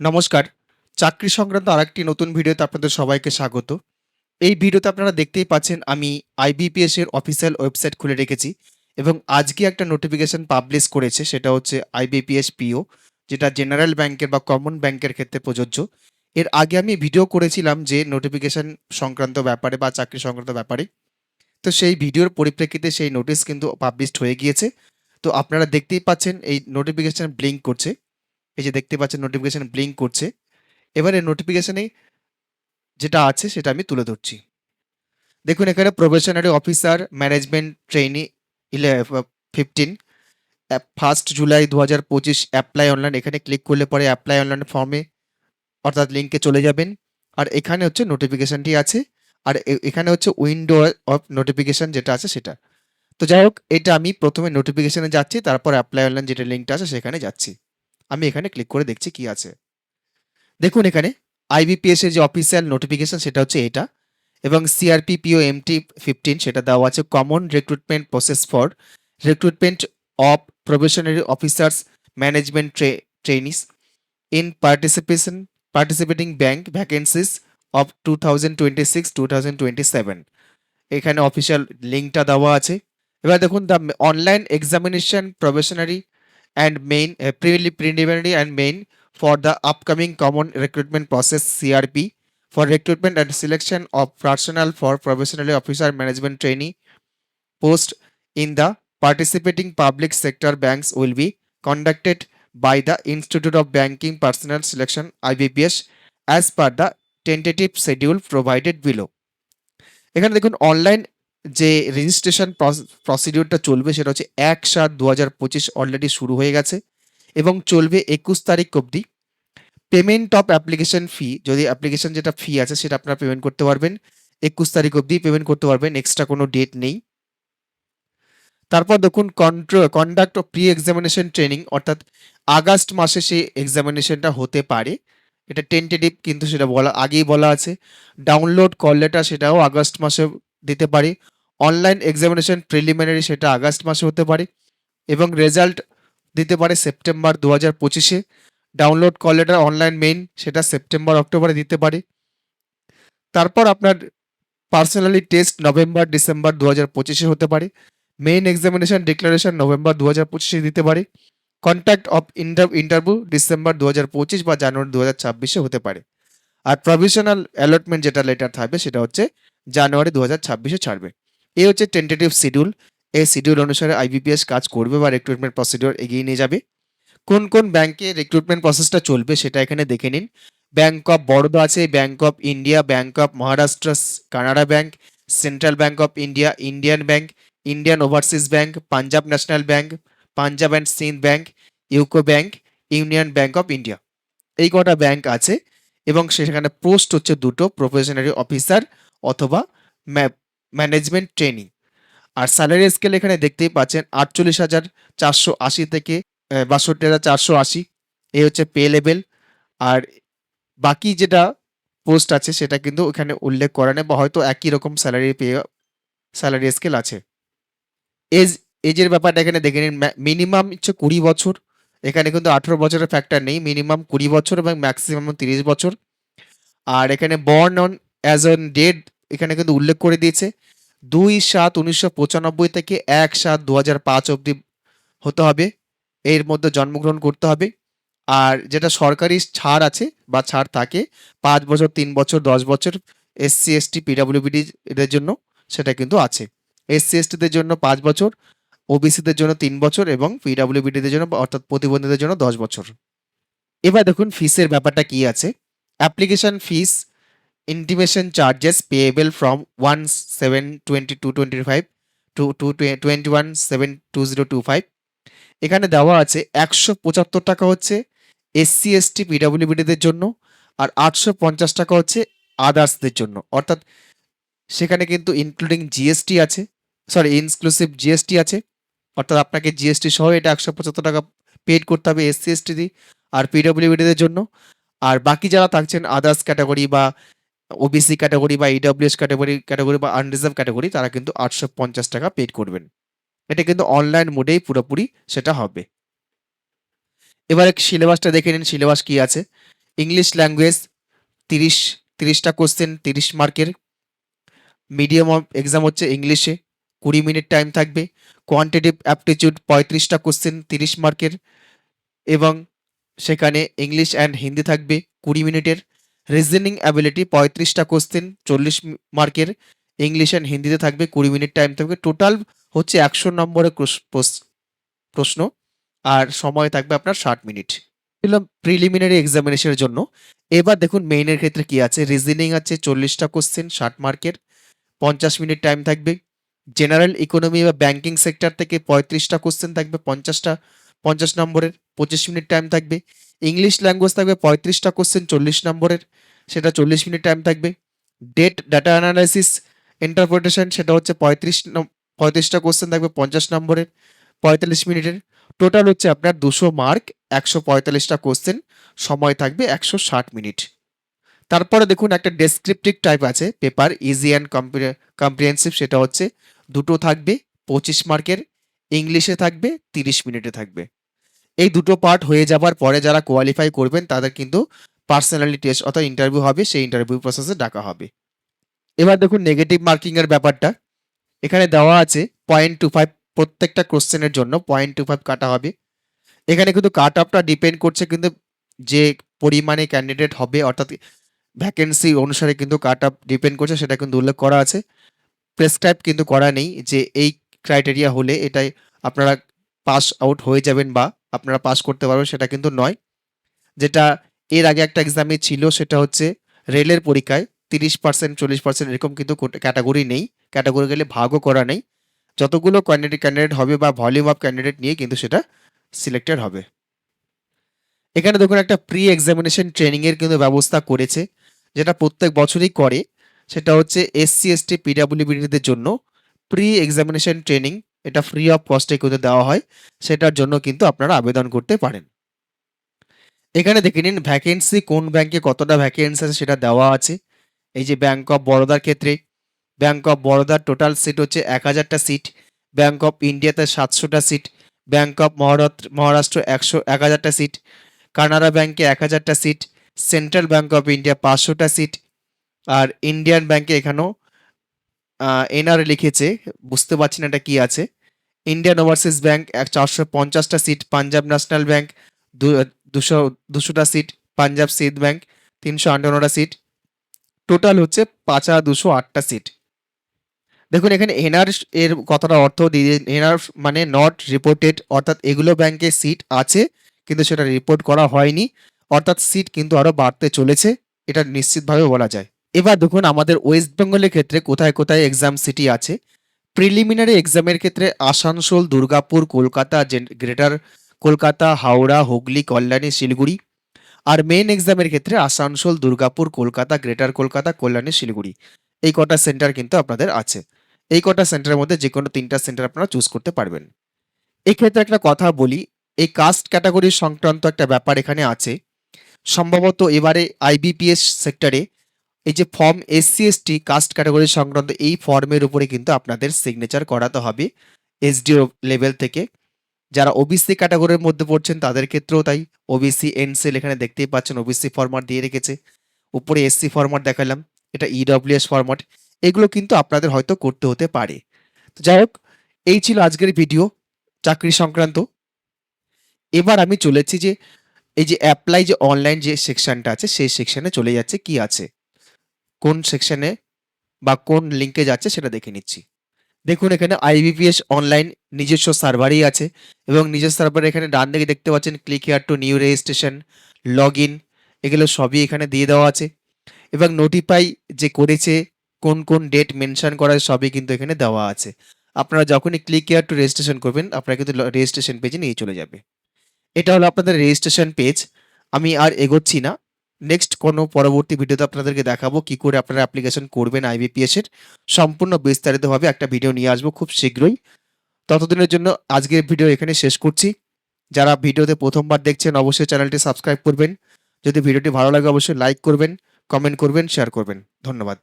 নমস্কার। চাকরি সংক্রান্ত আরেকটি নতুন ভিডিওতে আপনাদের সবাইকে স্বাগত। এই ভিডিওতে আপনারা দেখতেই পাচ্ছেন আমি আইবিপিএস এর অফিসিয়াল ওয়েবসাইট খুলে রেখেছি এবং আজকে একটা নোটিফিকেশন পাবলিশ করেছে, সেটা হচ্ছে আইবিপিএস পিও, যেটা জেনারেল ব্যাংকের বা কমন ব্যাংকের ক্ষেত্রে প্রযোজ্য। এর আগে আমি ভিডিও করেছিলাম যে নোটিফিকেশন সংক্রান্ত ব্যাপারে বা চাকরি সংক্রান্ত ব্যাপারে। তো সেই ভিডিওর পরিপ্রেক্ষিতে সেই নোটিশ কিন্তু পাবলিশড হয়ে গিয়েছে। তো আপনারা দেখতেই পাচ্ছেন এই নোটিফিকেশন ব্লিঙ্ক করছে। এই যে দেখতে পাচ্ছেন নোটিফিকেশন ব্লিঙ্ক করছে। এবারে নোটিফিকেশানে যেটা আছে সেটা আমি তুলে ধরছি। দেখুন, এখানে probationary officer management trainee fifteen first July দু হাজার পঁচিশ অ্যাপ্লাই অনলাইন এখানে ক্লিক করলে পরে অ্যাপ্লাই অনলাইন ফর্মে অর্থাৎ লিঙ্কে চলে যাবেন। আর এখানে হচ্ছে নোটিফিকেশনটি আছে। আর এখানে হচ্ছে উইন্ডো অফ নোটিফিকেশন যেটা আছে সেটা। তো যাই হোক, এটা আমি প্রথমে নোটিফিকেশনে যাচ্ছি, তারপর অ্যাপ্লাই অনলাইন যেটা লিঙ্কটা আছে সেখানে যাচ্ছি। আমি এখানে ক্লিক করে দেখছি কি আছে। দেখুন এখানে আইবিপিএস এর যে অফিসিয়াল নোটিফিকেশন সেটা হচ্ছে এটা এবং সিআরপি পিও এমটি ফিফটিন সেটা দেওয়া আছে। Common recruitment process for recruitment of probationary officers management trainees in participation participating bank vacancies of two thousand twenty six two thousand twenty seven এখানে অফিসিয়াল লিঙ্কটা দেওয়া আছে। এবার দেখুন the online examination probationary and main uh, pre- preliminary and main for the upcoming common recruitment process CRP for recruitment and selection of personnel for professional officer management trainee post in the participating public sector banks will be conducted by the Institute of Banking Personnel Selection IBPS as per the tentative schedule provided below এখানে দেখুন online যে registration প্রসিডিউরটা চলবে সেটা হচ্ছে এক সাত দু হাজার পঁচিশ অলরেডি শুরু হয়ে গেছে এবং চলবে একুশ তারিখ অবধি। পেমেন্ট অফ অ্যাপ্লিকেশন ফি যদি অ্যাপ্লিকেশন যেটা ফি আছে সেটা আপনারা পেমেন্ট করতে পারবেন। একুশ তারিখ অবধি পেমেন্ট করতে পারবেন এক্সট্রা কোনো ডেট নেই। তারপর দেখুন conduct of pre examination training অর্থাৎ আগস্ট মাসে সেই এক্সামিনেশনটা হতে পারে। এটা টেন্টেটিভ কিন্তু সেটা বলা, আগেই বলা আছে। ডাউনলোড কল লেটার সেটাও আগস্ট মাসে দিতে পারি। অনলাইন এক্সামিনেশন প্রিলিমিনারি সেটা আগস্ট মাসে হতে পারে এবং রেজাল্ট দিতে পারে সেপ্টেম্বর দু হাজার পঁচিশে। Download call letter online main সেটা সেপ্টেম্বর অক্টোবরে দিতে পারে। তারপর আপনার পার্সোনালি টেস্ট নভেম্বর ডিসেম্বর দু হাজার পঁচিশে হতে পারে। মেইন এক্সামিনেশন ডিক্লারেশন নভেম্বর দু হাজার পঁচিশে দিতে পারে। কন্ট্যাক্ট অফ ইন্টারভিউ ডিসেম্বর দু হাজার পঁচিশ বা জানুয়ারি দু হাজার ছাব্বিশে হতে পারে। আর প্রভিশনাল অ্যালটমেন্ট যেটা লেটার থাকবে সেটা হচ্ছে জানুয়ারি দু হাজার ছাব্বিশে ছাড়বে। এই হচ্ছে টেন্টেটিভ শিডিউল এই শিডিউল অনুসারে আইবিপিএস কাজ করবে বা রিক্রুটমেন্ট প্রসিডিওর এগিয়ে নিয়ে যাবে। কোন কোন ব্যাংকে রিক্রুটমেন্ট প্রসেসটা চলবে সেটা এখানে দেখে নিন। ব্যাংক অফ বরোদা আছে bank of India bank of Maharashtra Canara bank central bank of India Indian bank Indian overseas bank Punjab national bank Punjab and Sind bank UCO bank union bank of India এই কটা bank আছে এবং সেখানে post হচ্ছে দুটো probationary officer অথবা management training আর salary scale এখানে দেখতেই পাচ্ছেন আটচল্লিশ হাজার চারশো আশি থেকে বাষট্টি হাজার চারশো আশি। এই হচ্ছে পে লেভেল আর বাকি যেটা পোস্ট আছে সেটা কিন্তু এখানে উল্লেখ করা নেই বা হয়তো একই রকম স্যালারি পে স্যালারি স্কেল আছে। এজ এজের ব্যাপারটা এখানে দেখে নিন। মিনিমাম হচ্ছে কুড়ি বছর। এখানে কিন্তু আঠেরো বছরের ফ্যাক্টর নেই। মিনিমাম কুড়ি বছর এবং ম্যাক্সিমাম তিরিশ বছর। আর এখানে born on as on date এখানে কিন্তু উল্লেখ করে দিয়েছে, দুই সাত উনিশশো পঁচানব্বই থেকে এক সাত দু হাজার পাঁচ অবধি হতে হবে। এর মধ্যে জন্মগ্রহণ করতে হবে। আর যেটা সরকারি ছাড় আছে বা ছাড় থাকে, পাঁচ বছর, তিন বছর, দশ বছর এসসি এসটি পিডাব্লিউবিডি এদের জন্য সেটা কিন্তু আছে। এসসি এসটিদের জন্য পাঁচ বছর ওবিসিদের জন্য তিন বছর এবং পিডাব্লিউবিডিদের জন্য অর্থাৎ প্রতিবন্ধীদের জন্য দশ বছর। এবার দেখুন ফিসের ব্যাপারটা কি আছে। Application fees intimation charges payable from 1 7 22 25 to, to 21 7 2025 এখানে দেওয়া আছে একশো পঁচাত্তর টাকা হচ্ছে এসসি এসটি পিডাব্লিউবিডিদের জন্য আর আটশো পঞ্চাশ টাকা হচ্ছে আদার্সদের জন্য। অর্থাৎ সেখানে কিন্তু ইনক্লুডিং জিএসটি আছে সরি ইনক্লুসিভ জিএসটি আছে। অর্থাৎ আপনাকে জিএসটি সহ এটা একশো পঁচাত্তর টাকা পেড করতে হবে এসসি এসটি আর পিডাব্লিউবিডিদের জন্য। আর বাকি যারা থাকছেন আদার্স ক্যাটাগরি বা ওবিসি ক্যাটাগরি বা ইডব্লিউএস ক্যাটাগরি ক্যাটাগরি বা আনরিজার্ভ ক্যাটাগরি তারা কিন্তু আটশো পঞ্চাশ টাকা পেড করবেন। এটা কিন্তু অনলাইন মোডেই পুরোপুরি সেটা হবে। এবারে সিলেবাসটা দেখে নিন সিলেবাস কি আছে? ইংলিশ ল্যাঙ্গুয়েজ তিরিশ, তিরিশটা কোশ্চেন তিরিশ মার্কের। মিডিয়াম অফ এক্সাম হচ্ছে ইংলিশে কুড়ি মিনিট টাইম থাকবে। কোয়ান্টিটিভ অ্যাপটিচিউড পঁয়ত্রিশটা কোশ্চেন তিরিশ মার্কের। এবং সেখানে ইংলিশ অ্যান্ড হিন্দি থাকবে কুড়ি মিনিটের রিজনিং অ্যাবিলিটি পঁয়ত্রিশটা কোশ্চেন চল্লিশ মার্কের ইংলিশ অ্যান্ড হিন্দিতে থাকবে, কুড়ি মিনিট টাইম থাকবে। টোটাল হচ্ছে একশো নম্বরের প্রশ্ন। আর সময় থাকবে আপনার ষাট মিনিট দিলাম প্রিলিমিনারি এক্সামিনেশনের জন্য। এবার দেখুন মেইনের ক্ষেত্রে কি আছে। রিজনিং আছে, চল্লিশটা কোশ্চেন ষাট মার্কের পঞ্চাশ মিনিট টাইম থাকবে। জেনারেল ইকোনমি বা ব্যাংকিং সেক্টর থেকে পঁয়ত্রিশটা কোশ্চেন থাকবে, পঞ্চাশটা পঞ্চাশ নম্বরের, পঁচিশ মিনিট টাইম থাকবে। ইংলিশ ল্যাঙ্গুয়েজ থাকবে পঁয়ত্রিশটা কোশ্চেন চল্লিশ নম্বরের, সেটা চল্লিশ মিনিট টাইম থাকবে। ডেট ডাটা অ্যানালাইসিস ইন্টারপ্রিটেশন সেটা হচ্ছে পঁয়ত্রিশ পঁয়ত্রিশটা কোশ্চেন থাকবে পঞ্চাশ নম্বরের, পঁয়তাল্লিশ মিনিটের। টোটাল হচ্ছে আপনার দুশো মার্ক একশো পঁয়তাল্লিশটা কোশ্চেন সময় থাকবে একশো ষাট মিনিট। তারপরে দেখুন একটা ডেসক্রিপটিভ টাইপ আছে পেপার ইজি অ্যান্ড কম্প্রিহেন্সিভ সেটা হচ্ছে দুটো থাকবে, পঁচিশ মার্কের ইংলিশে থাকবে, তিরিশ মিনিটে থাকবে। এই দুটো পার্ট হয়ে যাবার পরে যারা কোয়ালিফাই করবেন, তাদের কিন্তু পার্সোনালি টেস্ট অর্থাৎ ইন্টারভিউ হবে, সেই ইন্টারভিউ প্রসেসে ডাকা হবে। এবার দেখুন নেগেটিভ মার্কিংয়ের ব্যাপারটা। এখানে দেওয়া আছে পয়েন্ট টু ফাইভ প্রত্যেকটা কোশ্চেনের জন্য পয়েন্ট টু ফাইভ কাটা হবে। এখানে কিন্তু কাট অফটা ডিপেন্ড করছে কিন্তু যে পরিমাণে ক্যান্ডিডেট হবে, অর্থাৎ ভ্যাকেন্সি অনুসারে কিন্তু কাট অফ ডিপেন্ড করছে, সেটা কিন্তু উল্লেখ করা আছে। প্রেসক্রাইব কিন্তু করা নেই যে এই ক্রাইটেরিয়া হলে এটাই আপনারা পাস আউট হয়ে যাবেন বা আপনারা পাস করতে পারবেন, সেটা কিন্তু নয়। যেটা এর আগে একটা এক্সামে ছিল, সেটা হচ্ছে রেলের পরীক্ষায় তিরিশ পার্সেন্ট চল্লিশ পার্সেন্ট এরকম কিন্তু ক্যাটাগরি নেই। ক্যাটাগরি গেলে ভাগও করা নেই। যতগুলো ক্যান্ডিডেট ক্যান্ডিডেট হবে বা ভলিউম অফ ক্যান্ডিডেট নিয়ে কিন্তু সেটা সিলেক্টেড হবে। এখানে দেখুন একটা প্রি এক্সামিনেশন ট্রেনিংয়ের কিন্তু ব্যবস্থা করেছে, যেটা প্রত্যেক বছরই করে। সেটা হচ্ছে এসসি এসটি পিডাব্লিউবিডিদের জন্য প্রি এক্সামিনেশন ট্রেনিং এটা ফ্রি অফ কস্টে কিন্তু দেওয়া হয়, সেটার জন্য কিন্তু আপনারা আবেদন করতে পারেন। এখানে দেখে নিন ভ্যাকেন্সি কোন ব্যাংকে কতটা ভ্যাকেন্সি আছে সেটা দেওয়া আছে। এই যে ব্যাংক অফ বরোদার ক্ষেত্রে ব্যাংক অফ বরোদার টোটাল সিট হচ্ছে এক হাজারটা সিট ব্যাংক অফ ইন্ডিয়াতে সাতশোটা seat bank of Maharashtra Maharashtra একশো, এক হাজারটা সিট কানাড়া ব্যাংকে এক হাজারটা seat central bank of India পাঁচশোটা সিট আর ইন্ডিয়ান ব্যাংকে এখানেও এনআর লিখেছে, বুঝতে পারছি না এটা কি আছে। ইন্ডিয়ান ওভারসিজ ব্যাংক চারশো পঞ্চাশটা সিট, পাঞ্জাব ন্যাশনাল ব্যাংক দুশো, দুশোটা সিট, পাঞ্জাব সিদ ব্যাংক তিনশো আটান্নটা সিট। টোটাল হচ্ছে পাঁচ হাজার দুশো আটটা সিট। দেখুন, এখানে এনআর এর কথাটা অর্থ দিয়ে এনআর মানে নট রিপোর্টেড অর্থাৎ এগুলো ব্যাংকে সিট আছে, কিন্তু সেটা রিপোর্ট করা হয়নি। অর্থাৎ সিট কিন্তু আরও বাড়তে চলেছে, এটা নিশ্চিতভাবে বলা যায়। এবার দেখুন আমাদের ওয়েস্ট বেঙ্গলের ক্ষেত্রে কোথায় কোথায় এক্সাম সিটি আছে। প্রিলিমিনারি এক্সামের ক্ষেত্রে আসানসোল, দুর্গাপুর, কলকাতা গ্রেটার কলকাতা, হাওড়া, হুগলি, কল্যাণী, শিলিগুড়ি। আর মেন এক্সামের ক্ষেত্রে আসানসোল, দুর্গাপুর, কলকাতা গ্রেটার কলকাতা, কল্যাণী, শিলিগুড়ি। এই কটা সেন্টার কিন্তু আপনাদের আছে। এই কটা সেন্টারের মধ্যে যে কোনো তিনটা সেন্টার আপনারা চুজ করতে পারবেন। এই ক্ষেত্রে একটা কথা বলি, এই কাস্ট ক্যাটাগরি সংক্রান্ত একটা ব্যাপার এখানে আছে। সম্ভবত এবারে আইবিপিএস সেক্টরে এই যে form SC ST caste category সংক্রান্ত এই ফর্মের উপরে কিন্তু আপনাদের সিগনেচার করাতে হবে এসডিও লেভেল থেকে। যারা ওবিসি ক্যাটাগরির মধ্যে পড়ছেন তাদের ক্ষেত্রেও তাই। ওবিসি এনসেল এখানে দেখতেই পাচ্ছেন ওবিসি ফরম্যাট দিয়ে রেখেছে। উপরে এসসি ফরম্যাট দেখালাম, এটা ইডব্লিউএস ফরম্যাট এগুলো কিন্তু আপনাদের হয়তো করতে হতে পারে। তো যাই হোক, এই ছিল আজকের ভিডিও চাকরি সংক্রান্ত। এবার আমি চলেছি যে, এই যে অ্যাপ্লাই যে অনলাইন যে সেকশনটা আছে, সেই সেকশনে চলে যাচ্ছে কি আছে। কোন সেকশনে বা কোন লিঙ্কে যাচ্ছে সেটা দেখে নিচ্ছি। দেখুন, এখানে আইবিপিএস অনলাইন নিজস্ব সার্ভারই আছে এবং নিজের সার্ভার এখানে ডান দিকে দেখতে পাচ্ছেন click here to new registration log in এগুলো সবই এখানে দিয়ে দেওয়া আছে এবং নোটিফাই যে করেছে, কোন কোন ডেট মেনশন করা সবই কিন্তু এখানে দেওয়া আছে। আপনারা যখনই ক্লিক হেয়ার টু রেজিস্ট্রেশন করবেন, আপনারা কিন্তু রেজিস্ট্রেশন পেজে নিয়ে চলে যাবে। এটা হলো আপনাদের রেজিস্ট্রেশন পেজ আমি আর এগোচ্ছি না। নেক্সট কোনো পরবর্তী ভিডিওতে আপনাদেরকে দেখাবো কি করে আপনারা অ্যাপ্লিকেশন করবেন আইবিপিএস এর। সম্পূর্ণ বিস্তারিতভাবে একটা ভিডিও নিয়ে আসব খুব শীঘ্রই। ততদিনের জন্য আজকের ভিডিও এখানে শেষ করছি। যারা ভিডিওতে প্রথমবার দেখছেন অবশ্যই চ্যানেলটি সাবস্ক্রাইব করবেন। যদি ভিডিওটি ভালো লাগে অবশ্যই লাইক করবেন কমেন্ট করবেন শেয়ার করবেন। ধন্যবাদ।